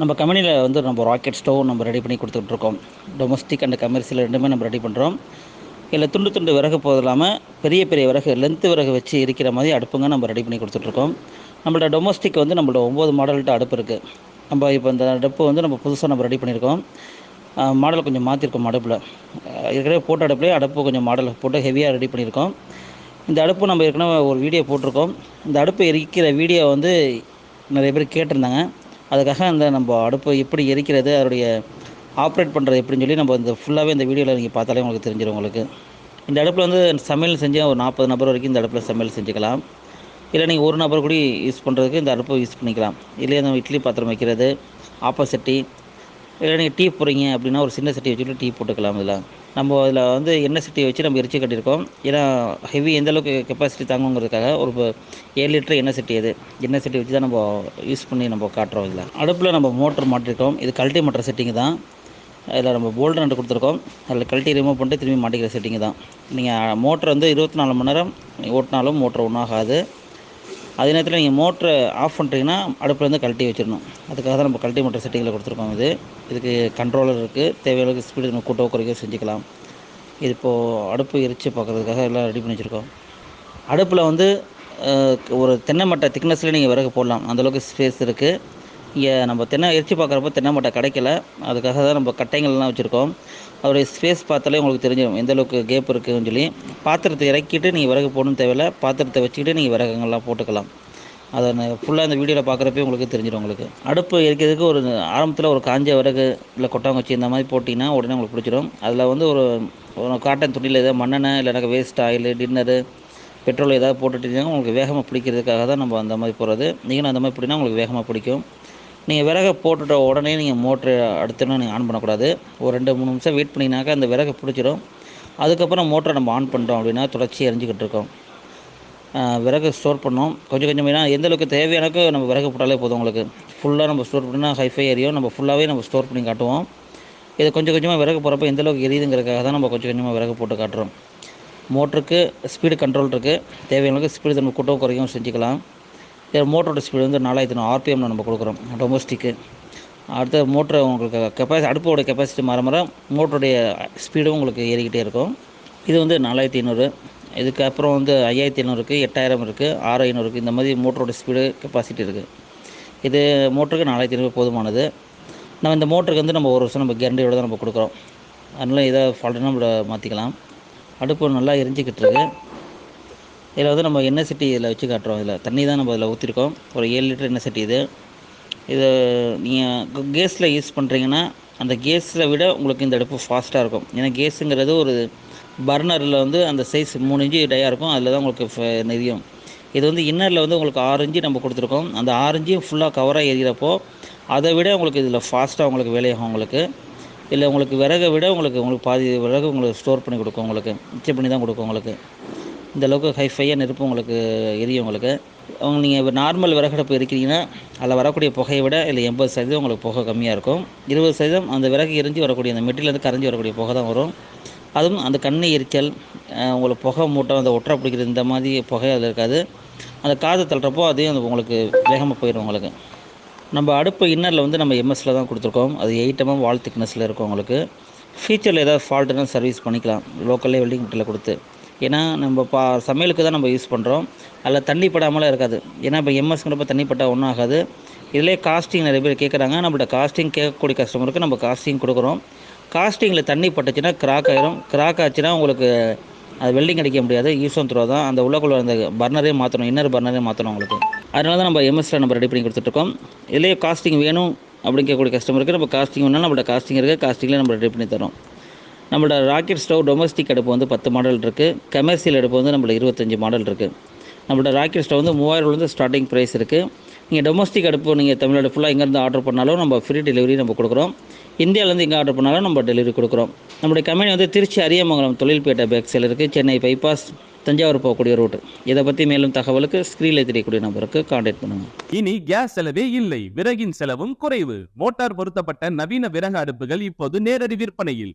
நம்ம கம்பெனியில் வந்து நம்ம ராக்கெட் ஸ்டவ் நம்ம ரெடி பண்ணி கொடுத்துட்ருக்கோம். டொமஸ்டிக் அண்ட் கமர்ஷியல் ரெண்டுமே நம்ம ரெடி பண்ணுறோம் இதில் துண்டு துண்டு விறகு போது இல்லாமல் பெரிய பெரிய விறகு லென்த்து விறகு வச்சு இருக்கிற மாதிரி அடுப்புங்க நம்ம ரெடி பண்ணி கொடுத்துட்ருக்கோம். நம்மளோட டொமஸ்டிக் வந்து நம்மளோட ஒம்பது மாடல்கிட்ட அடுப்பு இருக்குது நம்ம இப்போ இந்த அடுப்பு வந்து நம்ம புதுசாக நம்ம ரெடி பண்ணியிருக்கோம். மாடல் கொஞ்சம் மாற்றிருக்கோம் அடுப்பில். ஏற்கனவே போட்ட அடுப்புலேயே அடுப்பு கொஞ்சம் மாடல் போட்டு ஹெவியாக ரெடி பண்ணியிருக்கோம். இந்த அடுப்பு நம்ம ஏற்கனவே ஒரு வீடியோ போட்டிருக்கோம். இந்த அடுப்பு எரிக்கிற வீடியோ வந்து நிறைய பேர் கேட்டிருந்தாங்க. அதுக்காக அந்த நம்ம அடுப்பு எப்படி எரிக்கிறது அதோடைய ஆப்ரேட் பண்ணுறது எப்படின்னு சொல்லி நம்ம இந்த ஃபுல்லாகவே இந்த வீடியோவில் நீங்கள் பார்த்தாலே உங்களுக்கு தெரிஞ்சிடும் உங்களுக்கு. இந்த அடுப்பில் வந்து சமையல் செஞ்சால் ஒரு நாற்பது நபர் வரைக்கும் இந்த அடுப்பில் சமையல் செஞ்சுக்கலாம். இல்லை நீங்கள் ஒரு நபர் கூட யூஸ் பண்ணுறதுக்கு இந்த அடுப்பை யூஸ் பண்ணிக்கலாம். இல்லையா நம்ம இட்லி பாத்திரம் வைக்கிறது ஆப்போசிட்டி இல்லை நீங்கள் டீ போடுறீங்க அப்படின்னா ஒரு சின்ன சட்டி வச்சுட்டு டீ போட்டுக்கலாம் இதில் நம்ம அதில் வந்து எண்ணெய் சட்டி வச்சு நம்ம எரிச்சு கட்டியிருக்கோம். ஏன்னா ஹெவி எந்த அளவுக்கு கெப்பாசிட்டி தாங்குங்கிறதுக்காக ஒரு ஏழு லிட்டர் எண்ணெய் சட்டி அது. எண்ணெய் சட்டி வச்சு தான் நம்ம யூஸ் பண்ணி நம்ம காட்டுறோம் இதில். அடுப்பில் நம்ம மோட்டர் மாட்டிருக்கோம். இது கல்ட்டி மோட்டர் செட்டிங் தான். அதில் நம்ம போல்டு ரெண்டு கொடுத்துருக்கோம். அதில் கழட்டி ரிமூவ் பண்ணிட்டு திரும்பி மாட்டிக்கிற செட்டிங் தான். நீங்கள் மோட்டர் வந்து இருபத்தி நாலு மணி நேரம் ஓட்டினாலும் மோட்டர் ஒன்றும் ஆகாது. அதே நேரத்தில் நீங்கள் மோட்டரை ஆஃப் பண்ணுறீங்கன்னா அடுப்புலேருந்து கழட்டி வச்சிடணும். அதுக்காக தான் நம்ம கழட்டி மோட்டர் செட்டிங்கில் கொடுத்துருக்கோம் இது. இதுக்கு கண்ட்ரோலர் இருக்குது தேவையான ஸ்பீடு நம்ம கூட்ட குறைக்க செஞ்சுக்கலாம். இது இப்போது அடுப்பு எரிச்சு பார்க்குறதுக்காக எல்லாம் ரெடி பண்ணி வச்சுருக்கோம். அடுப்பில் வந்து ஒரு தென்னை மட்டை திக்னஸில் நீங்கள் விறகு போடலாம். அந்தளவுக்கு ஸ்பேஸ் இருக்குது இங்கே நம்ம தென்னை எரிச்சு பார்க்குறப்ப தென்னை மட்டை கிடைக்கல. அதுக்காக தான் நம்ம கட்டைங்கள்லாம் வச்சுருக்கோம். அதோடைய ஸ்பேஸ் பார்த்தாலே உங்களுக்கு தெரிஞ்சிடும் எந்த அளவுக்கு கேப் இருக்குதுன்னு சொல்லி. பாத்திரத்தை இறக்கிட்டு நீங்கள் விறகு போடணும் தேவையில்ல. பாத்திரத்தை வச்சுக்கிட்டு நீங்கள் விறகுங்கள்லாம் போட்டுக்கலாம். அதை ஃபுல்லாக இந்த வீடியோவில் பார்க்குறப்பே உங்களுக்கு தெரிஞ்சிடும் உங்களுக்கு. அடுப்பு எரிக்கிறதுக்கு ஒரு ஆரம்பத்தில் ஒரு காஞ்ச விறகு இல்லை கொட்டாங்குச்சி இந்த மாதிரி போட்டிங்கன்னா உடனே உங்களுக்கு பிடிச்சிடும் அதில் வந்து ஒரு காட்டன் துணியில் ஏதாவது மண்ணெண்ணெய் இல்லைனாக்கா வேஸ்ட் ஆயில் டின்னரு பெட்ரோல் ஏதாவது போட்டுட்டீங்கன்னா உங்களுக்கு வேகமாக பிடிக்கிறதுக்காக தான் நம்ம அந்த மாதிரி போகிறது நீங்களும் அந்த மாதிரி பிடினா உங்களுக்கு வேகமாக பிடிக்கும். நீங்கள் விறகை போட்டுட்ட உடனே நீங்கள் மோட்ரு அடுத்துன்னு நீங்கள் ஆன் பண்ணக்கூடாது. ஒரு ரெண்டு மூணு நிமிஷம் வெயிட் பண்ணிங்கனாக்கா அந்த விறகை பிடிச்சிடும் அதுக்கப்புறம் மோட்டரை நம்ம ஆன் பண்ணுறோம் அப்படின்னா தொடர்ச்சி எரிஞ்சிக்கிட்டு இருக்கோம். விறகு ஸ்டோர் பண்ணோம். கொஞ்சம் கொஞ்சம் ஏன்னா எந்த அளவுக்கு தேவையானக்கு நம்ம விறகு போட்டாலே போதும் உங்களுக்கு. ஃபுல்லாக நம்ம ஸ்டோர் பண்ணினா ஹைஃபை எரியும். நம்ம ஃபுல்லாகவே நம்ம ஸ்டோர் பண்ணி காட்டுவோம். இது கொஞ்சம் கொஞ்சமாக விறகு போகிறப்ப எந்த அளவுக்கு எரியுதுங்கிறதுக்காக தான் நம்ம கொஞ்சம் கொஞ்சமாக விறகு போட்டு காட்டுறோம். மோட்டருக்கு ஸ்பீடு கண்ட்ரோல் இருக்குது தேவையான ஸ்பீடு நம்ம கூட்டம் குறையும் செஞ்சுக்கலாம். மோட்டரோட ஸ்பீடு வந்து நாலாயிரத்தி நூறு ஆர்பிஎம்ல நம்ம கொடுக்குறோம் டொமஸ்டிக்கு அடுத்த மோட்டரை உங்களுக்கு கெப்பாசி அடுப்போட கெப்பாசிட்டி மாற மாற மோட்டருடைய ஸ்பீடும் உங்களுக்கு ஏறிக்கிட்டே இருக்கும். இது வந்து நாலாயிரத்தி ஐநூறு. இதுக்கு அப்புறம் வந்து ஐயாயிரத்தி ஐநூறு இருக்குது எட்டாயிரம் இருக்குது ஆறு ஐநூறு இருக்குது இந்த மாதிரி மோட்டரோட ஸ்பீடு கெப்பாசிட்டி இருக்குது இது மோட்டருக்கு நாலாயிரத்தி ஐநூறு போதுமானது. நம்ம இந்த மோட்டருக்கு வந்து நம்ம ஒரு வருஷம் நம்ம கேரண்டியோட தான் நம்ம கொடுக்குறோம். அதனால் இதை ஃபால்ட்டுனா நம்ம மாற்றிக்கலாம் அடுப்பு நல்லா எரிஞ்சிக்கிட்டு இருக்குது இதில் வந்து நம்ம எண்ணெய் சட்டி இதில் வச்சு காட்டுறோம். இதில் தண்ணி தான் நம்ம இதில் ஊற்றிருக்கோம் ஒரு ஏழு லிட்டர் எண்ணெய் சட்டி இது. இது நீங்கள் கேஸில் யூஸ் பண்ணுறீங்கன்னா அந்த கேஸில் விட உங்களுக்கு இந்த அடுப்பு ஃபாஸ்ட்டாக இருக்கும். ஏன்னா கேஸுங்கிறது ஒரு பர்னரில் வந்து அந்த சைஸ் மூணு இன்ச்சு டையாக இருக்கும். அதில் தான் உங்களுக்கு ஃப- இது வந்து இன்னரில் வந்து உங்களுக்கு ஆரஞ்சு நம்ம கொடுத்துருக்கோம். அந்த ஆறு ஃபுல்லாக கவராக எரியிறப்போ அதை விட உங்களுக்கு இதில் ஃபாஸ்ட்டாக உங்களுக்கு வேலையாகும் உங்களுக்கு. இல்லை உங்களுக்கு விறகை விட உங்களுக்கு உங்களுக்கு பாதி விறகு உங்களுக்கு ஸ்டோர் பண்ணி கொடுக்கும் உங்களுக்கு. மிச்சம் பண்ணி தான் கொடுக்கும் உங்களுக்கு. இந்த அளவுக்கு ஹைஃபையாக நெருப்பு உங்களுக்கு எரியும் உங்களுக்கு. அவங்க நீங்கள் நார்மல் விறகடுப்பு எரிக்கிறீங்கன்னா அதில் வரக்கூடிய புகையை விட இல்லை எண்பது சதவீதம் உங்களுக்கு புகை கம்மியாக இருக்கும். இருபது சதவீதம் அந்த விறகு எரிஞ்சு வரக்கூடிய அந்த மெட்டிலேருந்து கரைஞ்சி வரக்கூடிய புகை தான் வரும். அதுவும் அந்த கண்ணு எரிச்சல் உங்களுக்கு புகை மூட்டம் அந்த ஒற்றை பிடிக்கிறது இந்த மாதிரி புகை அதில் இருக்காது. அந்த காதை தள்ளுறப்போ அதையும் அந்த உங்களுக்கு வேகமாக போயிடும் உங்களுக்கு. நம்ம அடுப்பு இன்னரில் வந்து நம்ம எம்எஸ்சில் தான் கொடுத்துருக்கோம். அது எயிட் எம்எம் வால் திக்னஸில் இருக்கும் உங்களுக்கு. ஃபியூச்சரில் ஏதாவது ஃபால்ட்டுனா சர்வீஸ் பண்ணிக்கலாம். லோக்கல்லே வெல்டிங் கிட்டில் கொடுத்து. ஏன்னா நம்ம பா சமையலுக்கு தான் நம்ம யூஸ் பண்ணுறோம் அதில் தண்ணி படாமலாம் இருக்காது. ஏன்னா இப்போ எம்எஸ்ங்கிறப்ப தண்ணி பட்டால் ஒன்றும் ஆகாது. இதிலே காஸ்டிங் நிறைய பேர் கேட்குறாங்க நம்மள்ட்ட காஸ்டிங் கேட்கக்கூடிய கஸ்டமருக்கு நம்ம காஸ்டிங் கொடுக்குறோம். காஸ்டிங்கில் தண்ணி பட்டுச்சுன்னா கிராக் ஆயிரும். கிராக் ஆச்சுன்னா உங்களுக்கு அது வெல்டிங் அடிக்க முடியாது. யூஸ் த்ரோ தான். அந்த உள்ளக்குள்ள அந்த பர்னரே மாற்றணும் இன்னர் பர்னரே மாற்றணும் உங்களுக்கு. அதனால தான் நம்ம எம்எஸ்ல நம்ம ரெடி பண்ணி கொடுத்துட்ருக்கோம் இதுலேயே காஸ்டிங் வேணும் அப்படின்னு கேட்கக்கூடிய கஸ்டமருக்கு நம்ம காஸ்டிங் வேணால் நம்மள்ட்ட காஸ்டிங் இருக்குது காஸ்டிங்கில் நம்ம ரெடி பண்ணி தரோம் நம்மளோட ராக்கெட் ஸ்டவ் டொமஸ்டிக் அடுப்பு வந்து பத்து மாடல் இருக்குது கமர்ஷியல் அடுப்பு வந்து நம்மளோட இருபத்தஞ்சி மாடல் இருக்குது நம்மளோட ராக்கெட் ஸ்டவ் வந்து மூவாயிரம்லேருந்து ஸ்டார்டிங் ப்ரைஸ் இருக்குது நீங்கள் டொமஸ்டிக் அடுப்பு நீங்கள் தமிழ்நாடு ஃபுல்லாக எங்கேருந்து ஆர்டர் பண்ணாலும் நம்ம ஃப்ரீ டெலிவரி நம்ம கொடுக்குறோம். இந்தியாவிலேருந்து எங்கே ஆர்டர் பண்ணாலும் நம்ம டெலிவரி கொடுக்குறோம். நம்முடைய கம்பெனி வந்து திருச்சி அரியமங்கலம் தொழில்பேட்டை பேக் சேல் இருக்குது சென்னை பைபாஸ் தஞ்சாவூர் போகக்கூடிய ரூட் இதை பற்றி மேலும் தகவலுக்கு ஸ்க்ரீனில் தெரியக்கூடிய நம்பருக்கு காண்டாக்ட் பண்ணுங்கள் இனி கேஸ் செலவே இல்லை. விறகின் செலவும் குறைவு. மோட்டார் பொருத்தப்பட்ட நவீன விறகு அடுப்புகள் இப்போது நேரடி விற்பனையில்.